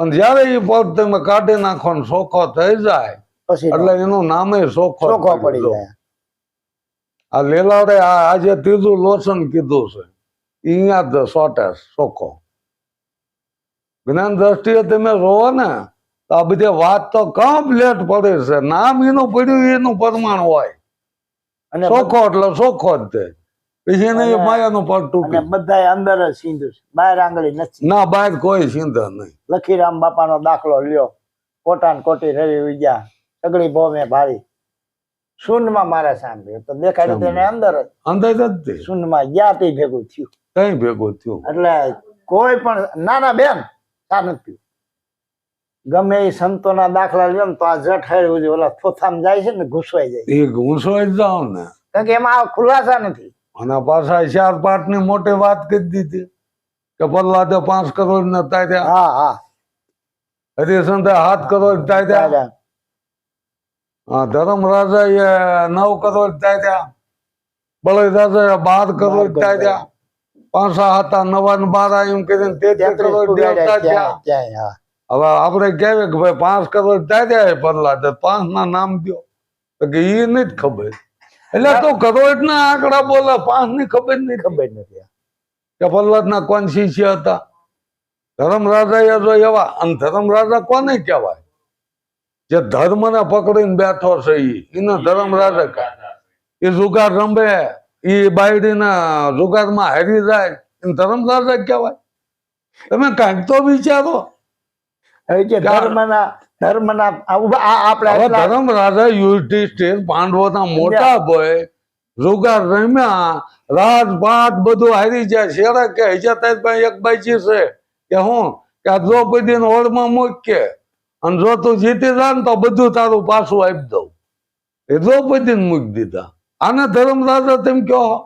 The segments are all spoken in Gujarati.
પણ જયારે એ પગ કાઢી નાખો ને સોખો થઈ જાય એટલે એનું નામે સોખો પડી જાય. આ લેલાવડે આજે ત્રીજું લોસન કીધું છે. અહીંયા જ સોખો. જ્ઞાન દ્રષ્ટિએ તમે જોવો ને તો આ બધી વાત તો કમ્પ્લેટ પડે છે. નામ એનું પડ્યું એનું પ્રમાણ હોય. અને સોખો એટલે સોખો જ તે. પછી એને માયાનો માયાનું તૂટ્યો અને બધાય અંદર જ સિંધુ છે. બહાર આંગળી નથી. ના બહાર કોઈ ચિંતા નહીં. લખીરામ બાપાનો દાખલો લ્યો. કોટા ને કોટી રવિ વિજા સગળી બોમે ભારી શૂનમાં મારા સાંભળ્યો તો દેખાડ્યું તો એને અંદર જ. અંદર જ તે. શૂન્યમાં ગયા તે ભેગું થયું. કઈ ભેગું થયું. એટલે કોઈ પણ નાના બેન ચા નથી ગમે એ સંતોના દાખલા લ્યો ને તો આ જઠ જોઈએ ઓલા થોથામ જાય છે ને ઘૂસવાઈ જાય. એ ઘૂસવાઈ જ જાવ ને. કારણ કે એમાં આ ખુલાસા નથી. અને પાછા ચાર પાઠની મોટી વાત કરી દીધી કે પ્રહલાદે પાંચ કરોડ ને તાર્યા હા હા. હાથ કરોડ રાજા. હા, ધર્મરાજા એ નવ કરોડ તાય બળદ રાજા બાર કરોડ તાર્યા પાછા હતા નવા ને બાર એમ કરીને તેત્રીસ કરોડ દેવતા થયા હવે આપણે કહેવાય કે ભાઈ પાંચ કરોડ તાર્યા એ પાંચ ના નામ દો તો કે એ નથી ખબર. એટલે તો કરોડ ના આંકડા બોલે પાંચની ખબર નહીં ખબર નથી. કે પ્રહલાદના કોણ શિષ્ય હતા? ધર્મ રાજા જો એવા અને ધર્મરાજા કોને કહેવાય? જે ધર્મ ને પકડીને બેઠો છે એને એને ધર્મરાજા કહે એ જુગાર રમે એ બાયડીના જુગારમાં હારી જાય એને ધર્મરાજા કહેવાય. તમે કાંઈક તો વિચારો. ધર્મના ધર્મના આ ઉભા- આ આપણે હવે એટલા- યુધિષ્ઠિર પાંડવોના મોટા ભાઈ જુગાર રમ્યા રાજપાટ બધું હારી જાય શેરા કે હજા એક બાઈચી છે. કે હું? કે દ્રૌપદી ને ઓળમાં મૂક. કે અને જો તું જીતી જા ને તો બધું તારું પાછું આપી દઉં. એ દ્રૌપદી ને મૂકી દીધા. આને ધર્મરાજા તેમ કહો.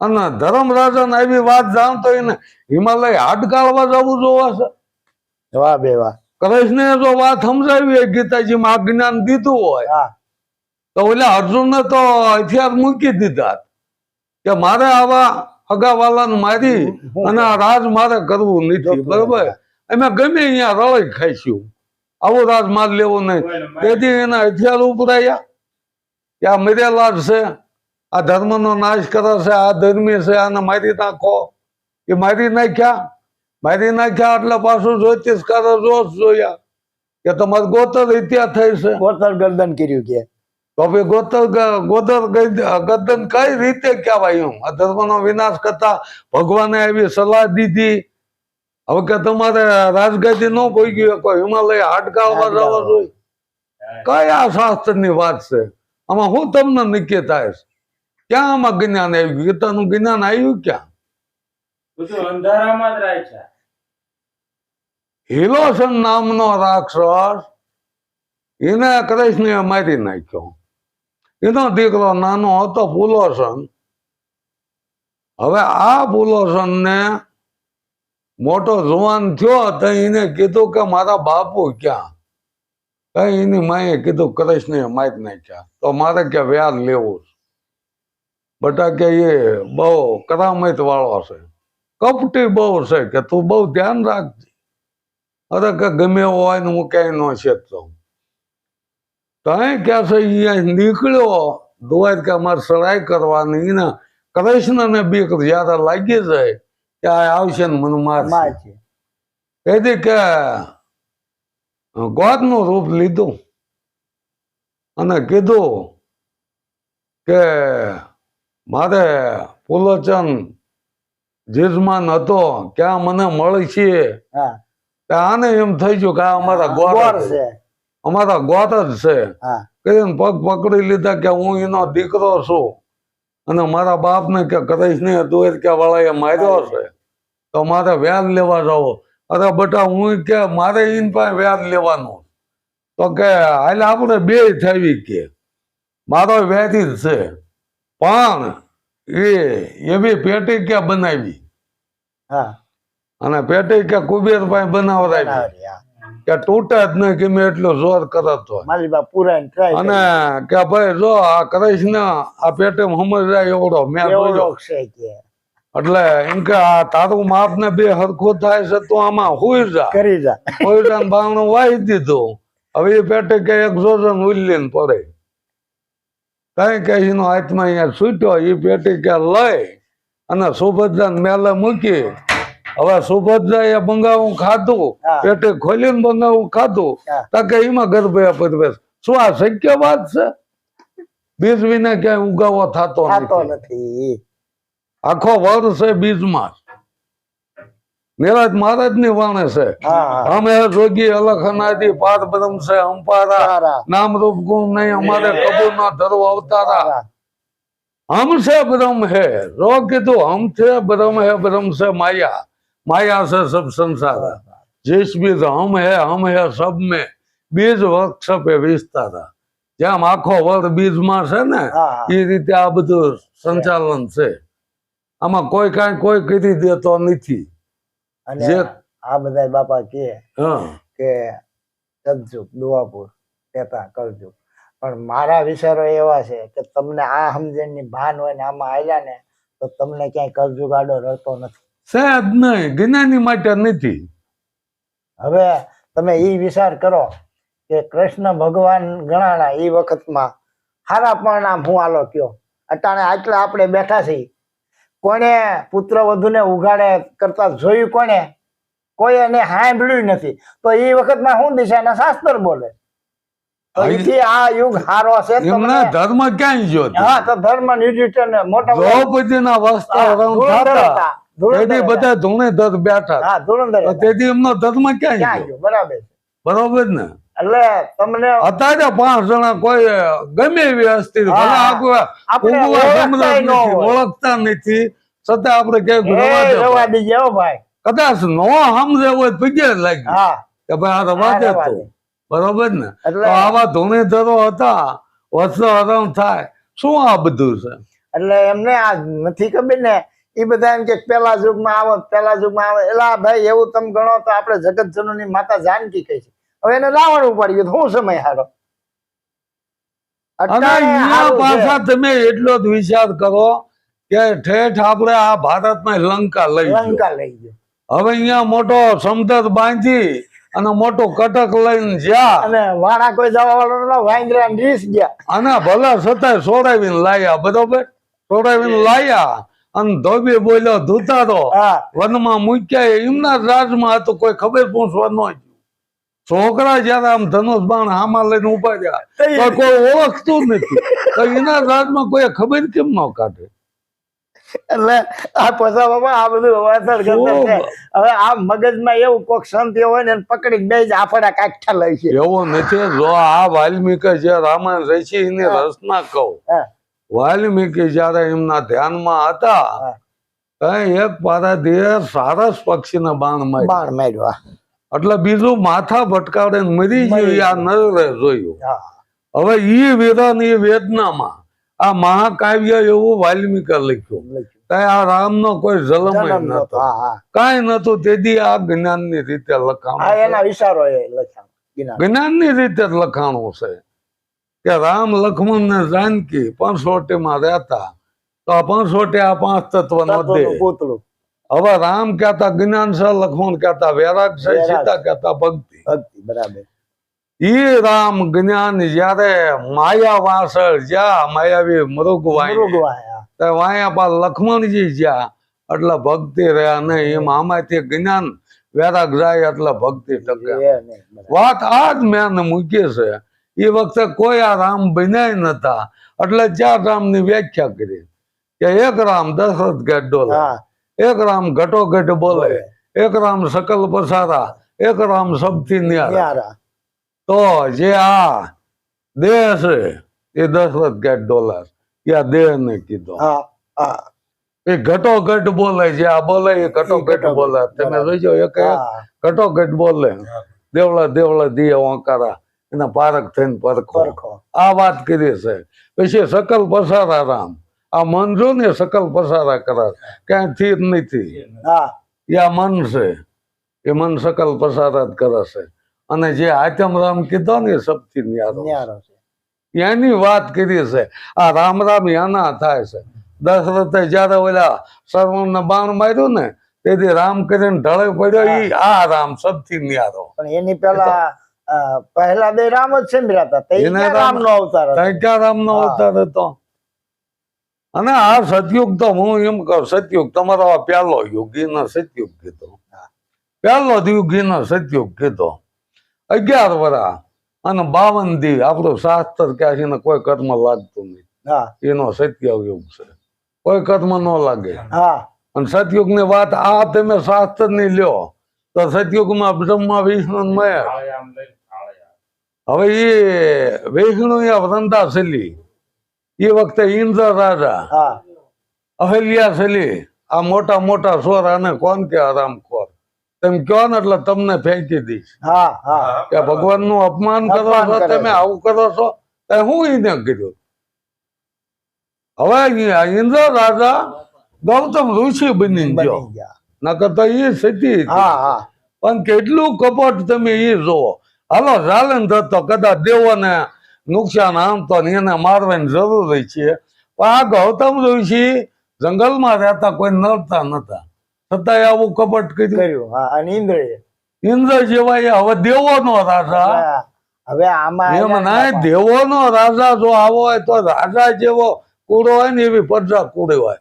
અને ધર્મરાજા ને આવી વાત જાણતો એને હિમાલય હાડકાળવા જવું જોવા છે. વાહ બે વાહ. કૃષ્ણે જો વાત સમજાવી હોય ગીતાજીમાં આ જ્ઞાન દીધું હોય. હા. તો ઓલા અર્જુનને તો હથિયાર મૂકી દીધા કે મારે આવા અગાવાલાને મારી અને રાજ મારે કરવું નથી બરોબર? અમે ગમે અહીંયા રળી ખાઈશું. આવો રાજ માર લેવો નહીં. તેથી એના હથિયાર ઉપરાયા કે આ મરેલા છે આ ધર્મનો નાશ કરે છે આ ધર્મી છે આને મારી નાખો. એ મારી નાખ્યા. મારી નાખ્યા એટલે પાછું જ્યોતિષકાર રોજ જોયા. કે તમારે ગોતર હત્યા થઈ છે. ગોતર ગરદન કર્યું કે. તો ભાઈ ગોતર ગ- ગોદર કઈ રીતે કહેવાય એમ? આ વિનાશ કરતા ભગવાને એવી સલાહ દીધી. હવે કે તમારે રાજગાદી ન ભોગી કોઈ હિમાલય હાડકાવા જવા જોઈએ. કયા શાસ્ત્રની વાત છે? આમાં હું તમને નક્કી થાય છે ક્યાં આમાં જ્ઞાન આવ્યું ગીતાનું જ્ઞાન આવ્યું ક્યાં? અંધારામાં જ રહે છે હિલોસન નામનો રાક્ષસ એને કૃષ્ણે મારી નાખ્યો. એનો દીકરો નાનો હતો પુલોસન હવે આ પુલોસન ને મોટો જુવાન થયો તો એને કીધું કે મારા બાપુ ક્યાં? કઈ એની માએ કીધું કૃષ્ણે મારી નાખ્યા. તો મારે કે વ્યાજ લેવું બટા કે એ બહુ કરામત વાળો છે. કપટી બહુ છે કે તું બહુ ધ્યાન રાખજે. અરે કે ગમે હોય ને હું ક્યાંય ન છેતતો ત્યાં ક્યાં છે અહીંયા નીકળ્યો. દ્વારકા મારે સડાઈ કરવાની એને કૃષ્ણને બીક જયારે લાગી જાય કે આ આવશે ને મને માર મારશે. કીધી કે ગોદનું રૂપ લીધું અને કીધું કે મારે પુલોચન જીજમાન હતો ક્યાં મને મળી છે હા. કે આને એમ થઈ ગયું કે આ અમારા ગોર છે. અમારા ગોત જ છે. હા. કરીને પગ પકડી લીધા કે હું એનો દીકરો છું. અને મારા બાપને કે કૃષ્ણ દોર કે વાળાએ માર્યો છે. તો મારે વ્યાજ લેવા જાવો. અરે બટા હું કે મારે એની પાસે વ્યાજ લેવાનું. તો કે હાલ આપણે બે થવી કે. મારો વ્યાજી જ છે. પણ એ એવી પેટી કે બનાવી? હા. અને પેટી કે કુબેર પાસે બનાવડાવી કે તૂટે જ નહીં કે મેં એટલો જોર કરત હોય અને કે ભાઈ જો આ કૃષ્ણ આ પેટે જાય એવડો. મેં કે. એટલે એમ કે આ તારું માપ ને બે હરખું થાય છે તો આમાં હુઈ જા. કરી જા. હુઈ જા બારણું વાહી દીધું. હવે એ પેટે કે એક જોજન ઉલ્લીન પડે. કઈ કઈ એનો હાથમાં અહીંયા છૂટ્યો એ પેટી કે લઈ અને સુભદ્રાને મેલે મૂકી. હવે સુભદ્રા એ બંગાવું ખાધું હા. પેટે ખોલીને બંગાવું ખાધું હા. તો કે એમાં ગર્ભે પ્રવેશ શું આ શક્ય વાત છે બીજ વિના ક્યાંય ઉગાવો થતો થતો નથી નથી આખો વર્ષ છે બીજમાં નિરાજ મહારાજ ની વાણે છે હા હા અમે જોગી અલખ અનાદિ પાર બ્રહ્મ છે અંપારા સારા નામ રૂપ ગુણ નહીં અમારે કબૂલ ના ધર્વ અવતારા સારા. हम से ब्रह्म है रो कीधु हम से ब्रह्म है ब्रह्म से माया माया से सब संसार जिस बीज हम है हम है सब में बीज વૃક્ષ પે વિસ્તારા જેમ આખો વર્ગ બીજમાં છે ને હા હા. એ રીતે આ બધું સંચાલન છે આમાં કોઈ કાંઈ કોઈ કરી દેતો નથી અને જે- આ બધા બાપા કે હા કે સદયુગ દુઆપુર કહેતા કલયુગ પણ મારા વિચારો એવા છે કે તમને આ સમજણની ભાન હોય ને આમાં આવ્યા ને તો તમને ક્યાંય કલયુગ આડો રહેતો નથી નહીં જ્ઞાની માટે નથી. હવે તમે એ વિચાર કરો કે કૃષ્ણ ભગવાન ગણાણા એ વખતમાં હારા પરિણામ હું આલો કયો? અટાણે આટલા આપણે બેઠા છીએ. કોણે પુત્ર વધુને ઉઘાડે કરતા જોયું કોને કોઈ એને સાંભળ્યું નથી. તો એ વખતમાં શું દિશાના શાસ્ત્ર બોલે? આ યુગ હારો છે ધર્મ ક્યાંય જો હા તો ધર્મ યુધિષ્ઠિર ને મોટા દ્રૌપદીના વસ્ત્ર તેથી બધા ધૂણેધર બેઠા. તેથી એમનો ધર્મ ક્યાં ગયો? બરાબર બરોબર ને? એટલે તમને અત્યારે પાંચ જણા કોઈ ગમે એવી અસ્થિર. ઓળખતા નથી છતાં આપણે ભાઈ. કદાચ નો સમજે હોય પગે લાગી. હા. કે ભાઈ આ રવા હા, દે રવા તું. દે. બરોબર ને? તો આવા ધૂણેધરો હતા. વર્ષો હરણ થાય. શું આ બધું છે? એટલે એમને આ નથી ખબર ને એ બધા એમ કે પેલા યુગમાં આવો પેલા યુગમાં આવો. એલા ભાઈ એવું તમે ગણો તો આપણે જગત જનની માતા જાનકી કહી છે. હવે એને રાવણ ઉપાડી ગયું શું સમય હારો? અહીંયા પાછા તમે એટલો જ વિચાર કરો કે ઠેઠ આપણે આ ભારતમાં લંકા લઈ લંકા લઈ ગયો. હવે અહીંયા મોટો સમતર બાંધી અને મોટો કટક લઈને જ્યાં અને વાણા કોઈ જવા વાળો વાંદરા રીસ ગયા. અને ભલે છતાંય સોડાવીને લાયા બરોબર? સોડાવીને લાયા. અને ધોબી બોલ્યો ધૂતારો વનમાં મૂક્યા એમના રાજમાં હતું કોઈ ખબર પૂછવા ન છોકરા જયારે આમ ધનુષ બાણ આમાં લઈને ઊભા રહ્યા કોઈ ઓળખતું નથી. તો એના રાજમાં કોઈ ખબર કેમ ન કાઢે? એટલે આ પૈસા બાબા આ બધું કરતા છે. હવે આ મગજમાં એવું કોક શાંતિ હોય ને પકડી બે જ આફડા કાઠા લઈ છે. એવો નથી. જો આ વાલ્મીકી જે રામાયણ રચી એની રચના કહું. વાલ્મીકી જયારે એમના ધ્યાનમાં હતા એક પારાધીએ સારસ પક્ષીના બાણ માર્યા. બાણ માર્યો એટલે બીજું માથા ભટકાવડે ને મરી ગયું આ નરે જોયું. હવે ઈ વિરન ઈ વેદનામાં આ મહાકાવ્ય એવું વાલ્મીકે લખ્યું. કઈ આ રામનો કોઈ જલમ. નતો હા નતું તેથી આ જ્ઞાનની રીતે લખાણ જ્ઞાન એના વિચારો એ લખ્યા ગિનાર. જ્ઞાનની રીતે લખાણું છે. કે રામ લક્ષ્મણ ને જાનકી પંચવટીમાં રહેતા તો આ પંચવટી આ પાંચ તત્વ નો દે. હવે રામ કહેતા જ્ઞાન છે લક્ષ્મણ કહેતા વૈરાગ છે સીતા કહેતા ભક્તિ. ભક્તિ બરાબર. ઈ રામ જ્ઞાન જયારે માયા વાસળ જ્યાં માયાવી મૃગ વાય વાયા પા લક્ષ્મણજી જ્યાં એટલે ભક્તિ રહ્યા નહીં. એમ આમાંથી જ્ઞાન વૈરાગ જાય એટલે ભક્તિ ટકે. વાત આ જ મેં મૂકી છે. એ વખતે કોઈ આ રામ બન્યા નતા. એટલે ચાર રામની વ્યાખ્યા કરી. કે એક રામ દશરથ ઘેટ ડોલે. એક રામ ઘટો ઘટ બોલે. એક રામ સકલ પસારા. એક રામ સબથી ન્યારા. તો જે આ દેહ છે એ દશરથ ઘેટ ડોલર એ આ દેહ ને કીધો. એ ઘટો ઘટ બોલે જે આ બોલે એ ઘટો ઘટ બોલે તમે જોઈજો એક ઘટો ઘટ બોલે. દેવળા દેવળા દિયે ઓંકારા. એના પારક થઈને પરખો. આ વાત કરી છે. પછી સકલ પસારા રામ. આ મન જો ને સકલ પસારા કરે ક્યાંય સ્થિર નથી. એ આ મન છે. એ મન સકલ પસારા જ કરશે અને જે આચમ રામ કીધો ને સબથી ન્યારો એની વાત કરી છે. આ રામ રામ એના થાય છે. દશરથે જયારે ઓલા સર્વને બાણ માર્યું ને તેથી રામ કરીને ઢળે પડ્યો. એ આ રામ સબથી ન્યારો. પણ એની પેલા પહેલા બે રામ જ સંભળાતા તે રામ- નો અવતાર હતો? રામ નો અવતાર હતો. અને આ સતયુગ તો હું એમ કહું સતયુગ તમારો આ પહેલો યુગી નો સતયુગ કીધો. પહેલો યુગી નો સતયુગ કીધો. અગિયાર વરા અને બાવન દી આપણું શાસ્ત્ર ક્યાં છે કોઈ કર્મ લાગતું નહીં. હા. એનો સત્યયુગ છે. કોઈ કર્મ ન લાગે. હા. અને સતયુગની વાત આ તમે શાસ્ત્રની લ્યો તો સતયુગમાં બ્રહ્મા વિષ્ણુ ને મહેશ આળે આમ લઈને આળે આમ. હવે એ વિષ્ણુ એ વૃંદાશલી એ વખતે ઇન્દ્ર રાજા. અહલ્યા શૈલી આ મોટા મોટા સ્વર આને કોણ કે આરામ ખોર તેમ કયો ને એટલે તમને ફેંકી દઈશ. કે ભગવાનનું અપમાન કરો છો તમે આવું કરો છો તે હું એને કીધું. હવે ઇન્દ્ર રાજા ગૌતમ ઋષિ બની ગયો. નકર તો એ સ્થિતિ હા હા. પણ કેટલું કપટ તમે એ જોવો હાલો ચાલે ને તો કદાચ દેવોને નુકસાન આમ તો ને એને મારવાની જરૂર છે. પણ આ ગૌતમ ઋષિ જંગલમાં રહેતા કોઈ નડતા નતા. છતાંય આવું કપટ કર્યું. અને ઇન્દ્રએ. ઇન્દ્ર જેવાય હવે દેવોનો રાજા. હવે- આમાં એમ ના દેવોનો રાજા જો આવો હોય તો રાજા જેવો કુડો હોય ને એવી પ્રજા કૂડી હોય.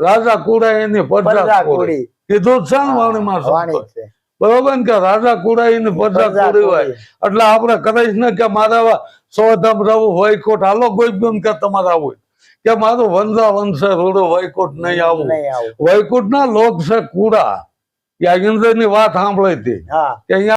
રાજા કૂડે એની પ્રજા કુડી. કીધું છે ને વાણીમાં વાણી. છે. બરોબર કે રાજા કુડાઈ ને પ્રજા કુડી હોય. એટલે આપણે કદાચ ને કે મારા સોધમ રહું વૈકોટ હાલો કોઈ પણ કે તમારે આવું કે મારું વંશા વંશે રોડો વૈકોટ નહીં આવું. નહીં ના લોક છે કુડા ઇન્દ્રની વાત સાંભળી હતી. કે અહીંયા